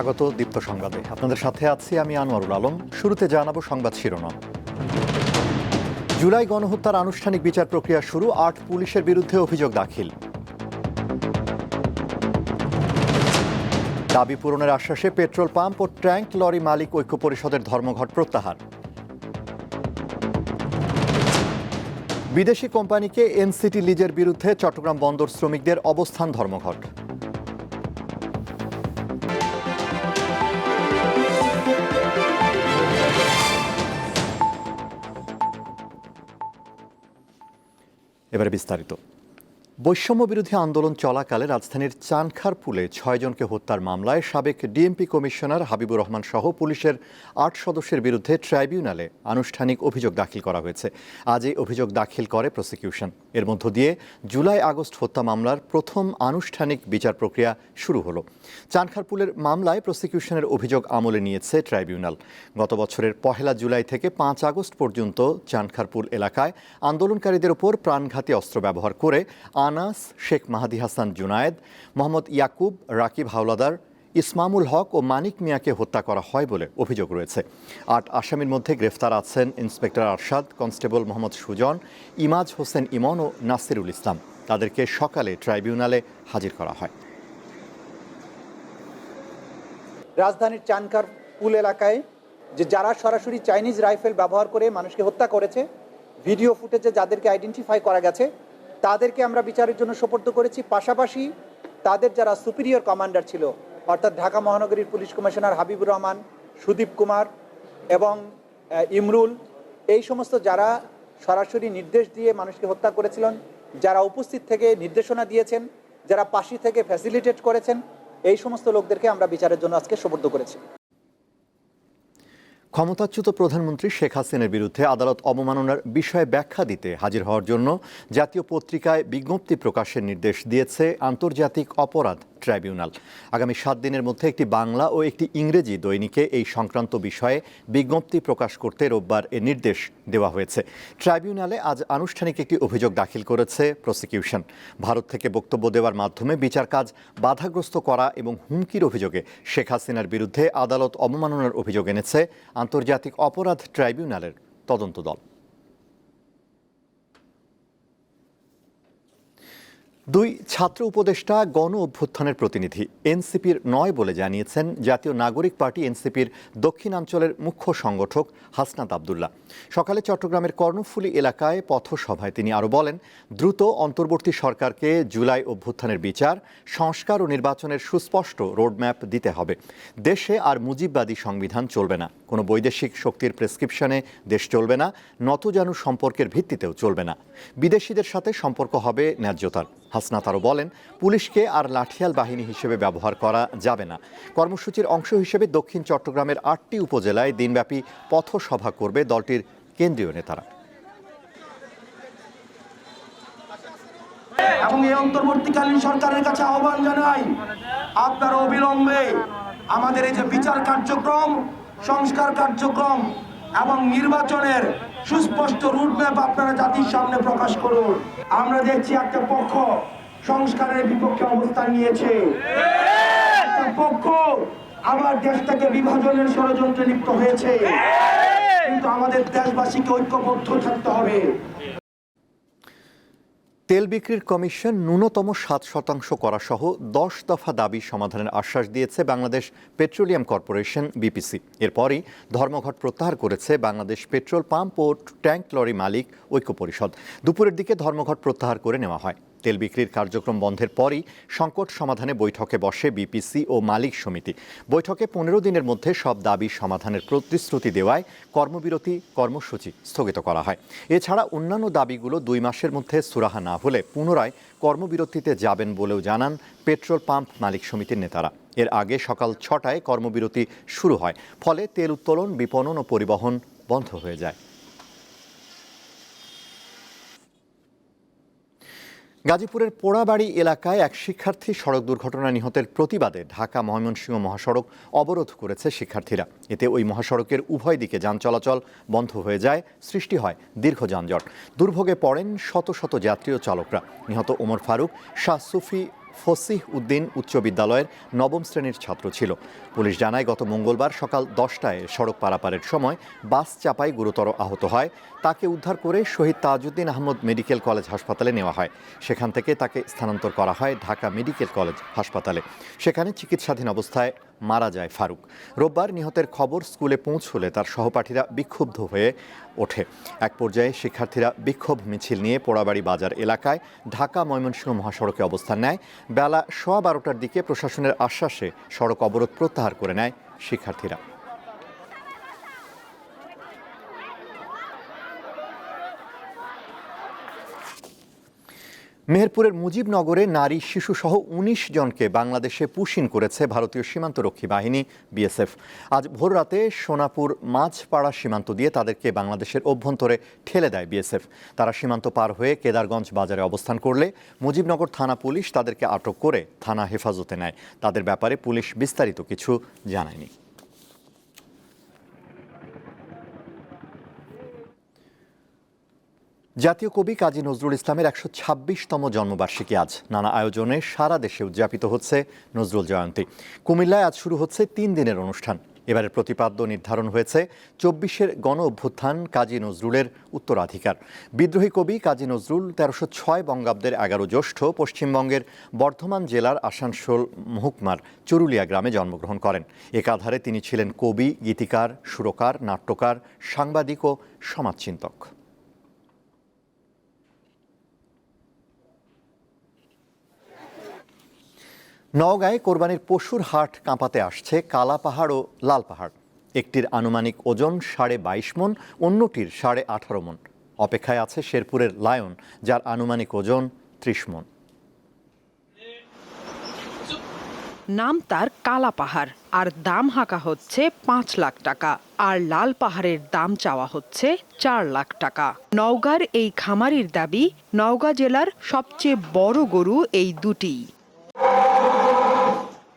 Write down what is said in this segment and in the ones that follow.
স্বাগত দীপ্ত সংবাদে। আপনাদের সাথে আছি আমি আনোয়ারুল আলম। শুরুতে জানাব সংবাদ শিরোনাম। জুলাই গণহত্যার আনুষ্ঠানিক বিচার প্রক্রিয়া শুরু, আট পুলিশের বিরুদ্ধে অভিযোগ দাখিল। দাবি পূরণের আশ্বাসে পেট্রোল পাম্প ও ট্যাঙ্ক লরি মালিক ঐক্য পরিষদের ধর্মঘট প্রত্যাহার। বিদেশি কোম্পানিকে এনসিটি লিজের বিরুদ্ধে চট্টগ্রাম বন্দর শ্রমিকদের অবস্থান ধর্মঘট। এবারে বিস্তারিত বৈষম্য বিরোধী আন্দোলন চলাকালে রাজধানীর চানখারপুলে ছয়জনকে হত্যার মামলায় সাবেক ডিএমপি কমিশনার হাবিবুর রহমান সহ পুলিশের আট সদস্যের বিরুদ্ধে ট্রাইব্যুনালে আনুষ্ঠানিক অভিযোগ দাখিল করা হয়েছে। আজ এই অভিযোগ দাখিল করে প্রসিকিউশন। এর মধ্য দিয়ে জুলাই আগস্ট হত্যা মামলার প্রথম আনুষ্ঠানিক বিচার প্রক্রিয়া শুরু হলো। চানখারপুলের মামলায় প্রসিকিউশনের অভিযোগ আমলে নিয়েছে ট্রাইব্যুনাল। গত বছরের পহেলা জুলাই থেকে পাঁচ আগস্ট পর্যন্ত চানখারপুল এলাকায় আন্দোলনকারীদের ওপর প্রাণঘাতী অস্ত্র ব্যবহার করে আনাস, শেখ মাহাদি হাসান জুনায়েদ, মোহাম্মদ ইয়াকুব, রাকিব হাওলাদার, ইসমামুল হক ও মানিক মিয়াকে হত্যা করা হয় বলে অভিযোগ রয়েছে। আট আসামির মধ্যে গ্রেফতার আছেন ইন্সপেক্টর আরশাদ, কনস্টেবল মোহাম্মদ সুজন, ইমাজ হোসেন ইমন ও নাসিরুল ইসলাম। তাদেরকে সকালে ট্রাইব্যুনালে হাজির করা হয়। রাজধানীর চানকার পুল এলাকায় যে যারা সরাসরি চাইনিজ রাইফেল ব্যবহার করে মানুষকে হত্যা করেছে, ভিডিও ফুটেজে যাদেরকে আইডেন্টিফাই করা গেছে তাদেরকে আমরা বিচারের জন্য সোপর্দ করেছি। পাশাপাশি তাদের যারা সুপিরিয়র কমান্ডার ছিল, অর্থাৎ ঢাকা মহানগরীর পুলিশ কমিশনার হাবিবুর রহমান, সুদীপ কুমার এবং ইমরুল, এই সমস্ত যারা সরাসরি নির্দেশ দিয়ে মানুষকে হত্যা করেছিলেন, যারা উপস্থিত থেকে নির্দেশনা দিয়েছেন, যারা পাশি থেকে ফ্যাসিলিটেট করেছেন, এই সমস্ত লোকদেরকে আমরা বিচারের জন্য আজকে সোপর্দ করেছি। ক্ষমতাচ্যুত প্রধানমন্ত্রী শেখ হাসিনার বিরুদ্ধে আদালত অবমাননার বিষয়ে ব্যাখ্যা দিতে হাজির হওয়ার জন্য জাতীয় পত্রিকায় বিজ্ঞপ্তি প্রকাশের নির্দেশ দিয়েছে আন্তর্জাতিক অপরাধ ট্রাইব্যুনাল। আগামী সাত দিনের মধ্যে একটি বাংলা ও একটি ইংরেজি দৈনিকে এই সংক্রান্ত বিষয়ে বিজ্ঞপ্তি প্রকাশ করতে রোববার এ নির্দেশ দেওয়া হয়েছে। ট্রাইব্যুনালে আজ আনুষ্ঠানিক একটি অভিযোগ দাখিল করেছে প্রসিকিউশন। ভারত থেকে বক্তব্য দেওয়ার মাধ্যমে বিচার কাজ বাধাগ্রস্ত করা এবং হুমকির অভিযোগে শেখ হাসিনার বিরুদ্ধে আদালত অবমাননার অভিযোগ এনেছে আন্তর্জাতিক অপরাধ ট্রাইব্যুনালের তদন্ত দল দুই ছাত্র উপদেষ্টা গণ অভ্যুত্থানের প্রতিনিধি, এনসিপির নয় বলে জানিয়েছেন জাতীয় নাগরিক পার্টি এনসিপির দক্ষিণাঞ্চলের মুখ্য সংগঠক হাসনাত আবদুল্লাহ। সকালে চট্টগ্রামের কর্ণফুলী এলাকায় পথসভায় তিনি আরও বলেন, দ্রুত অন্তর্বর্তী সরকারকে জুলাই অভ্যুত্থানের বিচার, সংস্কার ও নির্বাচনের সুস্পষ্ট রোডম্যাপ দিতে হবে। দেশে আর মুজিববাদী সংবিধান চলবে না। কোনো বৈদেশিক শক্তির প্রেসক্রিপশনে দেশ চলবে না, নতজানু সম্পর্কের ভিত্তিতেও চলবে না। বিদেশিদের সাথে সম্পর্ক হবে ন্যায্যতার। হাসনাত আরও বলেন, পুলিশকে আর লাঠিয়াল বাহিনী হিসেবে ব্যবহার করা যাবে না। কর্মসূচির অংশ হিসেবে দক্ষিণ চট্টগ্রামের আটটি উপজেলায় দিনব্যাপী পথসভা করবে দলটির কেন্দ্রীয় নেতারা। এবং এই অন্তর্বর্তীকালীন সরকারের কাছে আহ্বান জানাই, আপনারা অবিলম্বে আমাদের এই যে বিচার কার্যক্রম সংস্কার কার্যক্রম এবং নির্বাচনের সুস্পষ্ট রুটম্যাপ আপনারা জাতির সামনে প্রকাশ করুন। আমরা দেখছি একটা পক্ষ সংস্কারের বিপক্ষে অবস্থান নিয়েছে। একটা পক্ষ আবার দেশটাকে বিভাজনের ষড়যন্ত্রে লিপ্ত হয়েছে। কিন্তু আমাদের দেশবাসীকে ঐক্যবদ্ধ থাকতে হবে। তেল বিক্রির কমিশন ন্যূনতম সাত শতাংশ করা সহ দশ দফা দাবি সমাধানের আশ্বাস দিয়েছে বাংলাদেশ পেট্রোলিয়াম কর্পোরেশন, বিপিসি। এরপরই ধর্মঘট প্রত্যাহার করেছে বাংলাদেশ পেট্রোল পাম্প ও ট্যাঙ্ক লরি মালিক ঐক্য পরিষদ। দুপুরের দিকে ধর্মঘট প্রত্যাহার করে নেওয়া হয়। তেল বিক্রির কার্যক্রম বন্ধের পরই সংকট সমাধানে বৈঠকে বসে বিপিসি ও মালিক সমিতি। বৈঠকে পনেরো দিনের মধ্যে সব দাবি সমাধানের প্রতিশ্রুতি দেওয়ায় কর্মবিরতি কর্মসূচি স্থগিত করা হয়। এছাড়া অন্যান্য দাবিগুলো দুই মাসের মধ্যে সুরাহা না হলে পুনরায় কর্মবিরতিতে যাবেন বলেও জানান পেট্রোল পাম্প মালিক সমিতির নেতারা। এর আগে সকাল ছটায় কর্মবিরতি শুরু হয়, ফলে তেল উত্তোলন, বিপণন ও পরিবহন বন্ধ হয়ে যায়। গাজীপুরের পোড়াবাড়ি এলাকায় এক শিক্ষার্থী সড়ক দুর্ঘটনা নিহতের প্রতিবাদে ঢাকা ময়মনসিংহ মহাসড়ক অবরোধ করেছে শিক্ষার্থীরা। এতে ওই মহাসড়কের উভয় দিকে যান চলাচল বন্ধ হয়ে যায়, সৃষ্টি হয় দীর্ঘ যানজট। দুর্ভোগে পড়েন শত শত যাত্রী ও চালকরা। নিহত ওমর ফারুক, শাহ সুফি ফসিহ উদ্দিন উচ্চ বিদ্যালয়ের নবম শ্রেণির ছাত্র ছিল। পুলিশ জানায়, গত মঙ্গলবার সকাল দশটায় সড়ক পারাপারের সময় বাস চাপায় গুরুতর আহত হয়। তাকে উদ্ধার করে শহীদ তাজউদ্দিন আহমদ মেডিকেল কলেজ হাসপাতালে নেওয়া হয়। সেখান থেকে তাকে স্থানান্তর করা হয় ঢাকা মেডিকেল কলেজ হাসপাতালে। সেখানে চিকিৎসাধীন অবস্থায় মারা যায় ফারুক। রোববার নিহতের খবর স্কুলে পৌঁছলে তার সহপাঠীরা বিক্ষুব্ধ হয়ে ওঠে। এক পর্যায়ে শিক্ষার্থীরা বিক্ষোভ মিছিল নিয়ে পোড়াবাড়ি বাজার এলাকায় ঢাকা ময়মনসিংহ মহাসড়কে অবস্থান নেয়। বেলা সোয়া বারোটার দিকে প্রশাসনের আশ্বাসে সড়ক অবরোধ প্রত্যাহার করে নেয় শিক্ষার্থীরা। মেহেরপুরের মুজিবনগরে নারী শিশুসহ উনিশ জনকে বাংলাদেশে পুশিন করেছে ভারতীয় সীমান্তরক্ষী বাহিনী, বিএসএফ। আজ ভোররাতে সোনাপুর মাঝপাড়া সীমান্ত দিয়ে তাদেরকে বাংলাদেশের অভ্যন্তরে ঠেলে দেয় বিএসএফ। তারা সীমান্ত পার হয়ে কেদারগঞ্জ বাজারে অবস্থান করলে মুজিবনগর থানা পুলিশ তাদেরকে আটক করে থানা হেফাজতে নেয়। তাদের ব্যাপারে পুলিশ বিস্তারিত কিছু জানায়নি। জাতীয় কবি কাজী নজরুল ইসলামের একশো ছাব্বিশতম জন্মবার্ষিকী আজ। নানা আয়োজনে সারা দেশে উদযাপিত হচ্ছে নজরুল জয়ন্তী। কুমিল্লায় আজ শুরু হচ্ছে তিন দিনের অনুষ্ঠান। এবারের প্রতিপাদ্য নির্ধারণ হয়েছে চব্বিশের গণ অভ্যুত্থান কাজী নজরুলের উত্তরাধিকার। বিদ্রোহী কবি কাজী নজরুল তেরোশো ছয় বঙ্গাব্দের এগারো জ্যৈষ্ঠ পশ্চিমবঙ্গের বর্ধমান জেলার আসানসোল মহকুমার চুরুলিয়া গ্রামে জন্মগ্রহণ করেন। একাধারে তিনি ছিলেন কবি, গীতিকার, সুরকার, নাট্যকার, সাংবাদিক ও সমাজচিন্তক। নওগাঁয় কোরবানির পশুর হাট কাঁপাতে আসছে কালা পাহাড় ও লাল পাহাড়। একটির আনুমানিক ওজন সাড়ে বাইশ মন, অন্যটির সাড়ে আঠারো মন। অপেক্ষায় আছে শেরপুরের লায়ন, যার আনুমানিক ওজন ত্রিশ মন। নাম তার কালা পাহাড়, আর দাম হাঁকা হচ্ছে পাঁচ লাখ টাকা, আর লাল পাহাড়ের দাম চাওয়া হচ্ছে চার লাখ টাকা। নওগাঁর এই খামারির দাবি, নওগাঁ জেলার সবচেয়ে বড় গরু এই দুটি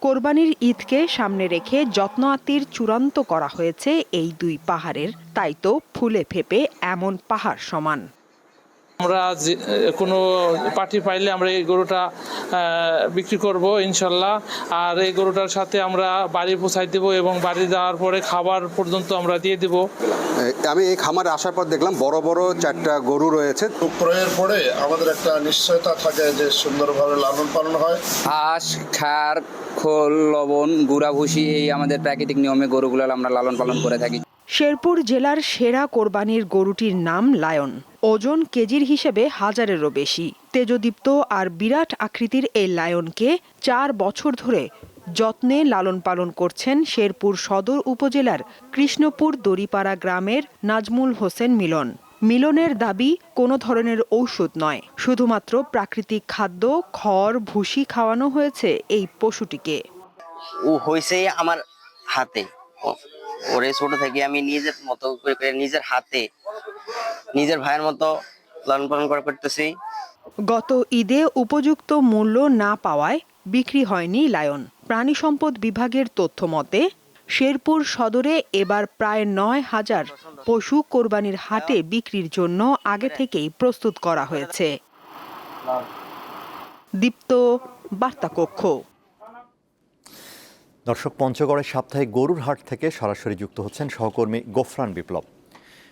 কোরবানির ঈদকে সামনে রেখে যত্ন আত্মীর চূড়ান্ত করা হয়েছে এই দুই পাহাড়ের। তাই তো ফুলে ফেপে এমন পাহাড় সমান। আমরা যে- কোনো পার্টি পাইলে আমরা এই গরুটা বিক্রি করব ইনশাল্লাহ। আর এই গরুটার সাথে আমরা বাড়ি পৌঁছাই দেবো এবং বাড়ি যাওয়ার পরে খাবার পর্যন্ত আমরা দিয়ে দেবো। আমি এই খামারে আসার পর দেখলাম বড় বড় চারটা গরু রয়েছে। ক্রয়ের পরে আমাদের একটা নিশ্চয়তা থাকে যে সুন্দরভাবে লালন পালন হয়। আঁশ খার খোল লবণ গুড়া ভুসি এই আমাদের প্রাকৃতিক নিয়মে গরুগুলো আমরা লালন পালন করে থাকি। শেরপুর জেলার সেরা কোরবানির গরুটির নাম লায়ন। ওজন কেজির হিসেবে হাজারেরও বেশি। তেজদীপ্ত আর বিরাট আকৃতির এই লায়নকে চার বছর ধরে যত্নে লালন পালন করছেন শেরপুর সদর উপজেলার কৃষ্ণপুর দড়িপাড়া গ্রামের নাজমুল হোসেন মিলন। মিলনের দাবি, কোনো ধরনের ঔষধ নয়, শুধুমাত্র প্রাকৃতিক খাদ্য, খড়, ভুসি খাওয়ানো হয়েছে এই পশুটিকে। ও হয়েছে আমার হাতে। ওরে ছোট থেকে আমি নিজের মতো নিজের হাতে, নিজের ভাইয়ের মতো লালন পালন করা করতেছি। গত ঈদে উপযুক্ত মূল্য না পাওয়ায় বিক্রি হয়নি লায়ন। প্রাণী সম্পদ বিভাগের তথ্য মতে, শেরপুর সদরে এবার প্রায় নয় হাজার পশু কোরবানির হাটে বিক্রির জন্য আগে থেকেই প্রস্তুত করা হয়েছে। দীপ্ত বার্তা কক্ষ দর্শক পঞ্চগড়ের সাপ্তাহিক গরুর হাট থেকে সরাসরি যুক্ত হচ্ছেন সহকর্মী গোফরান বিপ্লব।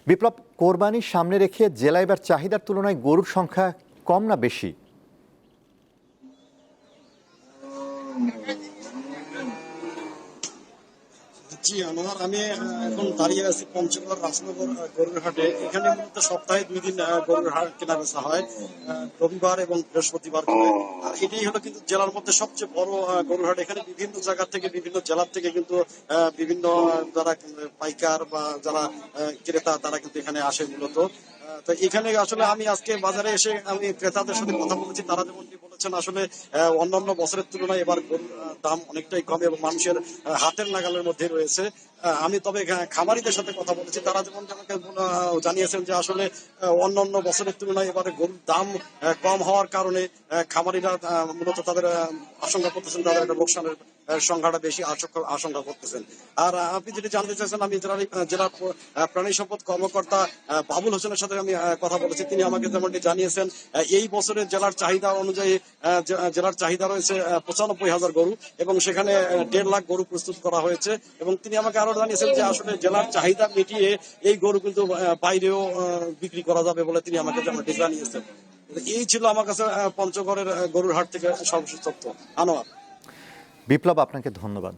বিপ্লব, কোরবানির সামনে রেখে জেলায় এবার চাহিদার তুলনায় গরুর সংখ্যা কম না বেশি? জি আনোয়ার আমি এখন দাঁড়িয়ে আছি পঞ্চগড় রাজনগর গরুর হাটে এখানে মূলত সপ্তাহে দুই দিন গরুর হাট কেনা বেচা হয় রবিবার এবং বৃহস্পতিবার আর এটাই হলো কিন্তু জেলার মধ্যে সবচেয়ে বড় গরুর হাট এখানে বিভিন্ন জায়গা থেকে, বিভিন্ন জেলার থেকে কিন্তু বিভিন্ন যারা পাইকার বা যারা ক্রেতা, তারা কিন্তু এখানে আসে মূলত। তো এখানে আসলে আমি আজকে বাজারে এসে আমি ক্রেতাদের সাথে কথা বলেছি, তারা যেমনটি বলেছেন, আসলে অন্যান্য বছরের তুলনায় এবার দাম অনেকটাই কম এবং মানুষের হাতের নাগালের মধ্যে রয়েছে। আমি তবে খামারিদের সাথে কথা বলেছি। তারা যেমন আমাকে জানিয়েছেন যে আসলে আহ, অন্যান্য বছরের তুলনায় এবারে গরুর দাম কম হওয়ার কারণে খামারিরা মূলত তাদের আশঙ্কা করতেছেন তাদের একটা লোকসানের সংখ্যাটা বেশি আশঙ্কা করতেছেন। আর আপনি যেটা জানতে চাইছেন আমি জেলার প্রাণী সম্পদ কর্মকর্তা বাবুল হোসেনের সাথে আমি কথা বলেছি। তিনি আমাকে যেমনটি জানিয়েছেন এই বছরের জেলার চাহিদা অনুযায়ী জেলার চাহিদা রয়েছে পঁচানব্বই হাজার গরু এবং সেখানে দেড় লাখ গরু প্রস্তুত করা হয়েছে এবং তিনি আমাকে আরও জানিয়েছেন যে আসলে জেলার চাহিদা মিটিয়ে এই গরু কিন্তু বাইরেও বিক্রি করা যাবে বলে তিনি আমাকে জানিয়েছেন এই ছিল আমার কাছে পঞ্চগড়ের গরুর হাট থেকে সর্বশেষ তথ্য। আনোয়ার। বিপ্লব, আপনাকে ধন্যবাদ।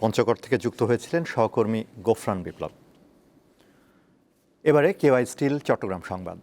পঞ্চগড় থেকে যুক্ত হয়েছিলেন সহকর্মী গোফরান বিপ্লব। এবারে কেওয়াই স্টিল, চট্টগ্রাম সংবাদ।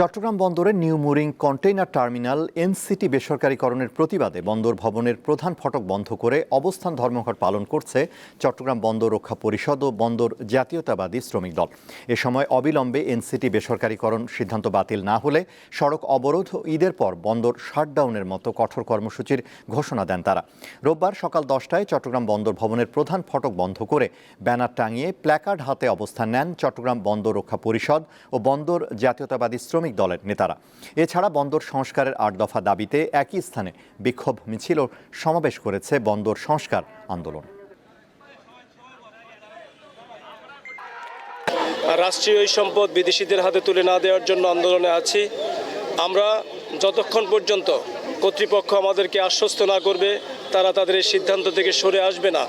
চট্টগ্রাম বন্দরের new mooring container terminal NCT বেসরকারীকরণের প্রতিবাদে বন্দর ভবনের প্রধান ফটক বন্ধ করে অবস্থান ধর্মঘট পালন করছে চট্টগ্রাম বন্দর রক্ষা পরিষদ ও বন্দর জাতীয়তাবাদী শ্রমিক দল। এ সময় অবিলম্বে এনসিটি বেসরকারীকরণ সিদ্ধান্ত বাতিল না হলে সড়ক অবরোধ ও ঈদের পর বন্দর শাটডাউনের মতো কঠোর কর্মসূচির ঘোষণা দেন তারা। রোববার সকাল দশটায় চট্টগ্রাম বন্দর ভবনের প্রধান ফটক বন্ধ করে ব্যানার টাঙিয়ে প্ল্যাকার্ড হাতে অবস্থান নেন চট্টগ্রাম বন্দর রক্ষা পরিষদ ও বন্দর জাতীয়তাবাদী শ্রমিক দলের নেতারা। এছাড়া বন্দর সংস্কারের আট দফা দাবিতে একই স্থানে বিক্ষোভ মিছিল ও সমাবেশ করেছে বন্দর সংস্কার আন্দোলন। রাষ্ট্রীয় সম্পদ বিদেশিদের হাতে তুলে না দেওয়ার জন্য আন্দোলনে আছি। আমরা যতক্ষণ পর্যন্ত কর্তৃপক্ষ আমাদেরকে আশ্বস্ত না করবে, তারা তাদের এই সিদ্ধান্ত থেকে সরে আসবে না।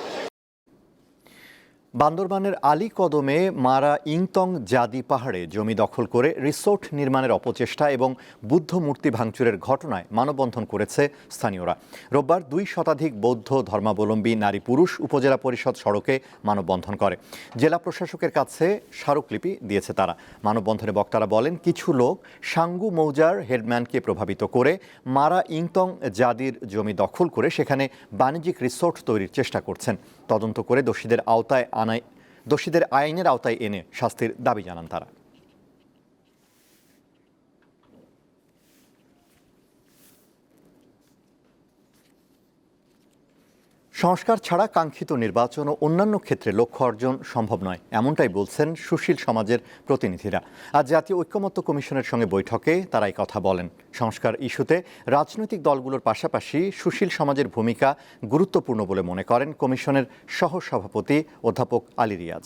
বান্দরবানের আলী কদমে মারা ইংতং জাদি পাহাড়ে জমি দখল করে রিসোর্ট নির্মাণের অপচেষ্টা এবং বুদ্ধ মূর্তি ভাঙচুরের ঘটনায় মানববন্ধন করেছে স্থানীয়রা। রোববার দুই শতাধিক বৌদ্ধ ধর্মাবলম্বী নারী পুরুষ উপজেলা পরিষদ সড়কে মানববন্ধন করে। জেলা প্রশাসকের কাছে স্মারকলিপি দিয়েছে তারা। মানববন্ধনে বক্তারা বলেন, কিছু লোক সাঙ্গু মৌজার হেডম্যানকে প্রভাবিত করে মারা ইংতং জাদির জমি দখল করে সেখানে বাণিজ্যিক রিসোর্ট তৈরির চেষ্টা করছেন। তদন্ত করে দোষীদের আওতায় আনায় দোষীদের আইনের আওতায় এনে শাস্তির দাবি জানান তারা। সংস্কার ছাড়া কাঙ্ক্ষিত নির্বাচন ও অন্যান্য ক্ষেত্রে লক্ষ্য অর্জন সম্ভব নয়, এমনটাই বলছেন সুশীল সমাজের প্রতিনিধিরা। আজ জাতীয় ঐক্যমত্য কমিশনের সঙ্গে বৈঠকে তারাই কথা বলেন। সংস্কার ইস্যুতে রাজনৈতিক দলগুলোর পাশাপাশি সুশীল সমাজের ভূমিকা গুরুত্বপূর্ণ বলে মনে করেন কমিশনের সহ সভাপতি অধ্যাপক আলী রিয়াজ।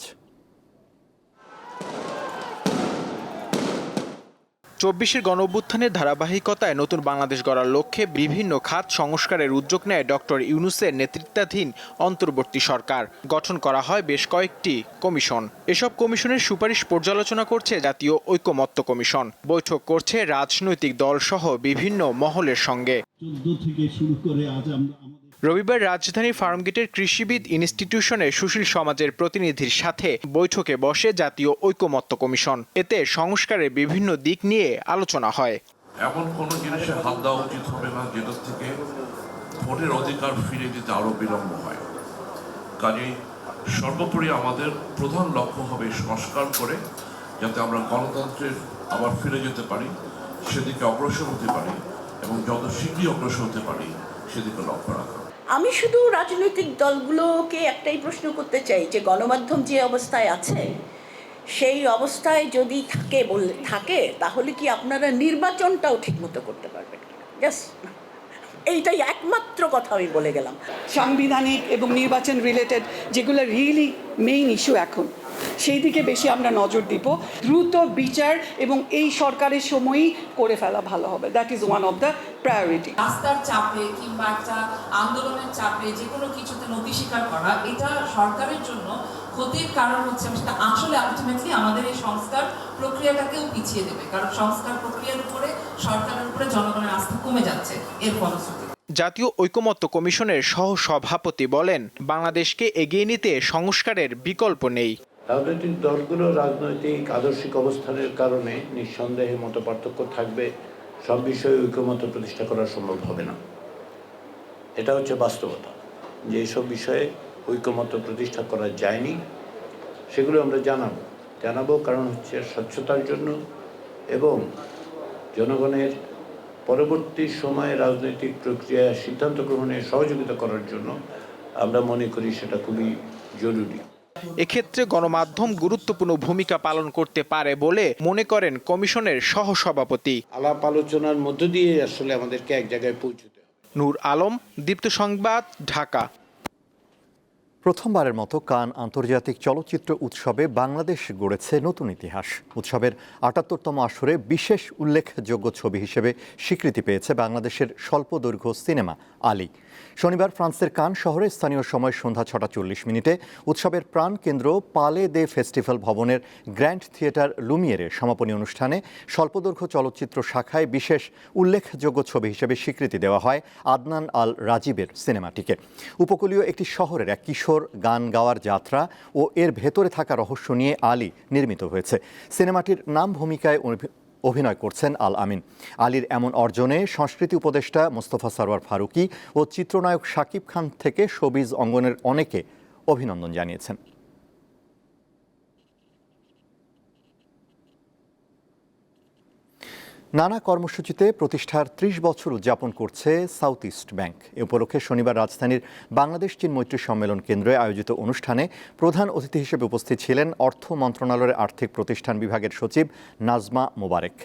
চব্বিশের গণ অভ্যুত্থানের ধারাবাহিকতায় নতুন বাংলাদেশ গড়ার লক্ষ্যে বিভিন্ন খাত সংস্কারের উদ্যোগ নেয় ডক্টর ইউনুসের নেতৃত্বাধীন অন্তর্বর্তী সরকার। গঠন করা হয় বেশ কয়েকটি কমিশন। এসব কমিশনের সুপারিশ পর্যালোচনা করছে জাতীয় ঐকমত্য কমিশন। বৈঠক করছে রাজনৈতিক দলসহ বিভিন্ন মহলের সঙ্গে। রবিবার রাজধানীর ফার্মগেটের কৃষিবিদ ইনস্টিটিউশনে সুশীল সমাজের প্রতিনিধির সাথে বৈঠকে বসে জাতীয় ঐকমত্য কমিশন। এতে সংস্কারের বিভিন্ন দিক নিয়ে আলোচনা হয়। এমন কোনো জিনিসে হাত দেওয়া উচিত হবে না যেটা থেকে ভোটের অধিকার ফিরে যেতে আরও বিলম্ব হয়। কাজেই সর্বোপরি আমাদের প্রধান লক্ষ্য হবে সংস্কার করে যাতে আমরা গণতন্ত্রের আবার ফিরে যেতে পারি, সেদিকে অগ্রসর হতে পারি এবং যত শীঘ্রই অগ্রসর হতে পারি, সেদিকে লক্ষ্য রাখা। আমি শুধু রাজনৈতিক দলগুলোকে একটাই প্রশ্ন করতে চাই, যে গণমাধ্যম যে অবস্থায় আছে, সেই অবস্থায় যদি থাকে বললে থাকে, তাহলে কি আপনারা নির্বাচনটাও ঠিকমতো করতে পারবেন জাস্ট এইটাই একমাত্র কথা আমি বলে গেলাম। সাংবিধানিক এবং নির্বাচন রিলেটেড যেগুলো রিয়েলি মেইন ইস্যু এখন সেই দিকে বেশি আমরা নজর দিব। দ্রুত বিচার এবং এই সরকারের সময়ই করে ফেলা ভালো হবে। That is one of the priority রাস্তার চাপে কিংবা একটা আন্দোলনের চাপে যে কোনো কিছুতে নথি স্বীকার করা এটা সরকারের জন্য ক্ষতির কারণ হচ্ছে সেটা আসলে আলটিমেটলি আমাদের এই সংস্কার প্রক্রিয়াটাকেও পিছিয়ে দেবে। কারণ সংস্কার প্রক্রিয়ার উপরে সরকারের উপরে জনগণের আস্থা কমে যাচ্ছে এর ফলশ্রুতি। জাতীয় ঐকমত্য কমিশনের সহ সভাপতি বলেন বাংলাদেশকে এগিয়ে নিতে সংস্কারের বিকল্প নেই। রাজনৈতিক দলগুলো রাজনৈতিক আদর্শিক অবস্থানের কারণে নিঃসন্দেহে মত পার্থক্য থাকবে। সব বিষয়ে ঐক্যমত প্রতিষ্ঠা করা সম্ভব হবে না। এটা হচ্ছে বাস্তবতা। যে এইসব বিষয়ে ঐক্যমত প্রতিষ্ঠা করা যায়নি, সেগুলো আমরা জানাব। জানাব কারণ হচ্ছে স্বচ্ছতার জন্য এবং জনগণের পরবর্তী সময়ে রাজনৈতিক প্রক্রিয়া সিদ্ধান্ত গ্রহণে সহযোগিতা করার জন্য আমরা মনে করি সেটা খুবই জরুরি। এক্ষেত্রে গণমাধ্যম গুরুত্বপূর্ণ ভূমিকা পালন করতে পারে বলে মনে করেন কমিশনের সহসভাপতি। আলাপ আলোচনার মধ্য দিয়ে আসলে আমাদেরকে এক জায়গায় পৌঁছতে হবে। নূর আলম দীপ্ত সংবাদ ঢাকা। প্রথমবারের মতো কান আন্তর্জাতিক চলচ্চিত্র উৎসবে বাংলাদেশ গড়েছে নতুন ইতিহাস। উৎসবের আটাত্তরতম আসরে বিশেষ উল্লেখযোগ্য ছবি হিসেবে স্বীকৃতি পেয়েছে বাংলাদেশের স্বল্পদৈর্ঘ্য সিনেমা আলী। শনিবার ফ্রান্সের কান শহরে স্থানীয় সময় সন্ধ্যা ছটা চল্লিশ মিনিটে উৎসবের প্রাণ কেন্দ্র পালে দে ফেস্টিভ্যাল ভবনের গ্র্যান্ড থিয়েটার লুমিয়েরে সমাপনী অনুষ্ঠানে স্বল্পদৈর্ঘ্য চলচ্চিত্র শাখায় বিশেষ উল্লেখযোগ্য ছবি হিসেবে স্বীকৃতি দেওয়া হয় আদনান আল রাজীবের সিনেমাটিকে। উপকূলীয় একটি শহরের এক কিশোর গান গাওয়ার যাত্রা ও এর ভেতরে থাকা রহস্য নিয়ে আলী নির্মিত হয়েছে। সিনেমাটির নাম ভূমিকায় অভিনয় করছেন আল আমিন। আলীর এমন অর্জনে সংস্কৃতি উপদেষ্টা মোস্তফা সরওয়ার ফারুকি ও চিত্রনায়ক শাকিব খান থেকে শোবিজ অঙ্গনের অনেকে অভিনন্দন জানিয়েছেন। নানা কর্মসূচিতে প্রতিষ্ঠার ত্রিশ বছর উদযাপন করছে সাউথ ইস্ট ব্যাংক। এ উপলক্ষে শনিবার রাজধানীর বাংলাদেশ চীন মৈত্রী সম্মেলন কেন্দ্রে আয়োজিত অনুষ্ঠানে প্রধান অতিথি হিসেবে উপস্থিত ছিলেন অর্থ মন্ত্রণালয়ের আর্থিক প্রতিষ্ঠান বিভাগের সচিব নাজমা মোবারেক।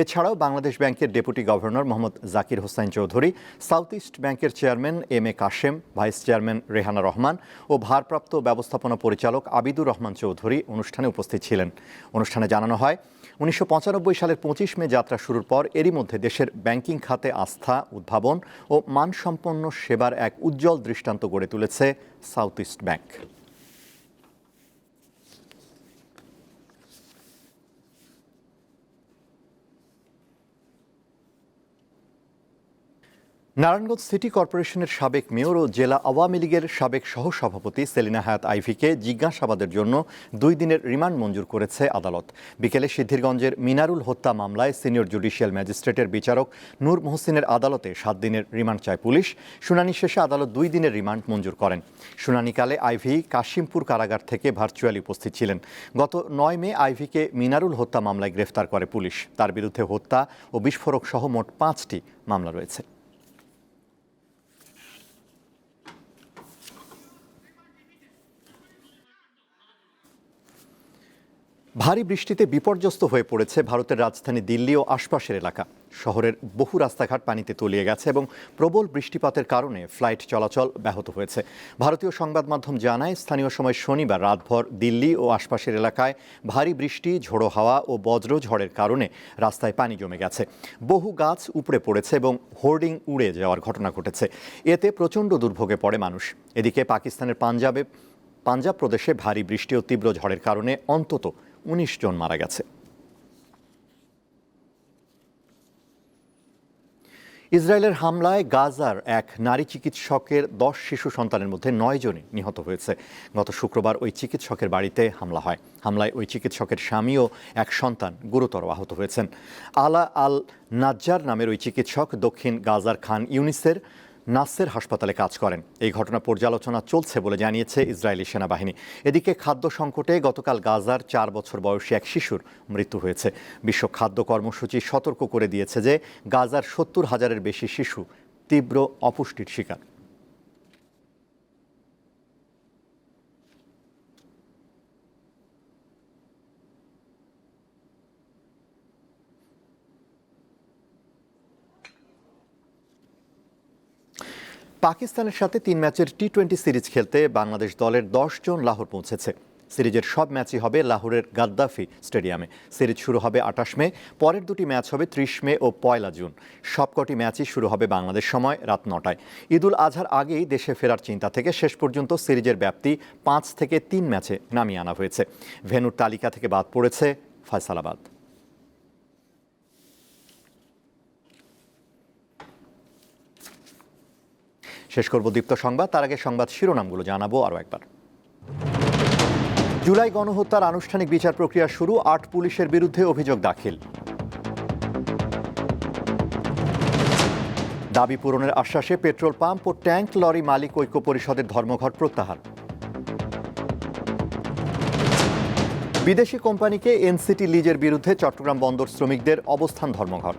এছাড়াও বাংলাদেশ ব্যাংকের deputy governor Mohammad Zakir Hossain Chowdhury, South East ব্যাংকের chairman M A Kashem, vice chairman Rehana Rahman ও ভারপ্রাপ্ত ব্যবস্থাপনা পরিচালক আবিদুর রহমান চৌধুরী অনুষ্ঠানে উপস্থিত ছিলেন। অনুষ্ঠানে জানানো হয়, উনিশশো পঁচানব্বই সালের পঁচিশ মে যাত্রা শুরুর পর এরই মধ্যে দেশের ব্যাংকিং খাতে আস্থা, উদ্ভাবন ও মানসম্পন্ন সেবার এক উজ্জ্বল দৃষ্টান্ত গড়ে তুলেছে South East Bank. Narayanganj city কর্পোরেশনের সাবেক মেয়র ও জেলা আওয়ামী লীগের সাবেক সহসভাপতি সেলিনা হায়াত আইভিকে জিজ্ঞাসাবাদের জন্য দুই দিনের রিমান্ড মঞ্জুর করেছে আদালত। বিকেলে সিদ্ধিরগঞ্জের মিনারুল হত্যা মামলায় সিনিয়র জুডিশিয়াল ম্যাজিস্ট্রেটের বিচারক নূর মোহসিনের আদালতে সাত দিনের রিমান্ড চায় পুলিশ। শুনানি শেষে আদালত দুই দিনের রিমান্ড মঞ্জুর করেন। শুনানিকালে আইভি কাশিমপুর কারাগার থেকে ভার্চুয়ালি উপস্থিত ছিলেন। গত নয় মে আইভিকে মিনারুল হত্যা মামলায় গ্রেফতার করে পুলিশ। তার বিরুদ্ধে হত্যা ও বিস্ফোরক সহ মোট পাঁচটি মামলা রয়েছে। ভারী বৃষ্টিতে বিপর্যস্ত হয়ে পড়েছে ভারতের রাজধানী দিল্লি ও আশপাশের এলাকা। শহরের বহু রাস্তাঘাট পানিতে তলিয়ে গেছে এবং প্রবল বৃষ্টিপাতের কারণে ফ্লাইট চলাচল ব্যাহত হয়েছে। ভারতীয় সংবাদ মাধ্যম জানায়, স্থানীয় সময় শনিবার রাতভর দিল্লি ও আশপাশের এলাকায় ভারী বৃষ্টি, ঝোড়ো হাওয়া ও বজ্র ঝড়ের কারণে রাস্তায় পানি জমে গেছে। বহু গাছ উপড়ে পড়েছে এবং হোর্ডিং উড়ে যাওয়ার ঘটনা ঘটেছে। এতে প্রচণ্ড দুর্ভোগে পড়ে মানুষ। এদিকে পাকিস্তানের পাঞ্জাবে, পাঞ্জাব প্রদেশে ভারী বৃষ্টি ও তীব্র ঝড়ের কারণে অন্তত উনিশ জন মারা গেছে। ইসরায়েলের হামলায় গাজার এক নারী চিকিৎসকের দশ শিশু সন্তানের মধ্যে নয় জনই নিহত হয়েছে। গত শুক্রবার ওই চিকিৎসকের বাড়িতে হামলা হয়। হামলায় ওই চিকিৎসকের স্বামীও এক সন্তান গুরুতর আহত হয়েছেন। আলা আল নাজ্জার নামের ওই চিকিৎসক দক্ষিণ গাজার খান ইউনিসের নাসের হাসপাতালে কাজ করেন। এই ঘটনা পর্যালোচনা চলছে বলে জানিয়েছে ইসরায়েলি সেনাবাহিনী। এদিকে খাদ্য সংকটে গতকাল গাজার চার বছর বয়সী এক শিশুর মৃত্যু হয়েছে। বিশ্ব খাদ্য কর্মসূচি সতর্ক করে দিয়েছে যে, গাজার সত্তর হাজারের বেশি শিশু তীব্র অপুষ্টির শিকার। পাকিস্তানের সাথে তিন ম্যাচের টি টোয়েন্টি সিরিজ খেলতে বাংলাদেশ দলের দশ জন লাহোর পৌঁছেছে। সিরিজের সব ম্যাচই হবে লাহোরের গাদ্দাফি স্টেডিয়ামে। সিরিজ শুরু হবে আটাশ মে, পরের দুটি ম্যাচ হবে ত্রিশ মে ও পয়লা জুন। সবকটি ম্যাচই শুরু হবে বাংলাদেশ সময় রাত নটায়। ঈদুল আজহার আগেই দেশে ফেরার চিন্তা থেকে শেষ পর্যন্ত সিরিজের ব্যাপ্তি পাঁচ থেকে তিন ম্যাচে নামিয়ে আনা হয়েছে। ভেনুর তালিকা থেকে বাদ পড়েছে ফয়সালাবাদ। শেষ করব দীপ্ত সংবাদ। তার আগে সংবাদ শিরোনামগুলো জানাব আরও একবার। জুলাই গণহত্যার আনুষ্ঠানিক বিচার প্রক্রিয়া শুরু, আট পুলিশের বিরুদ্ধে অভিযোগ দাখিল। দাবি পূরণের আশ্বাসে পেট্রোল পাম্প ও ট্যাঙ্ক লরি মালিক ঐক্য পরিষদের ধর্মঘট প্রত্যাহার। বিদেশি কোম্পানিকে এনসিটি লিজের বিরুদ্ধে চট্টগ্রাম বন্দর শ্রমিকদের অবস্থান ধর্মঘট।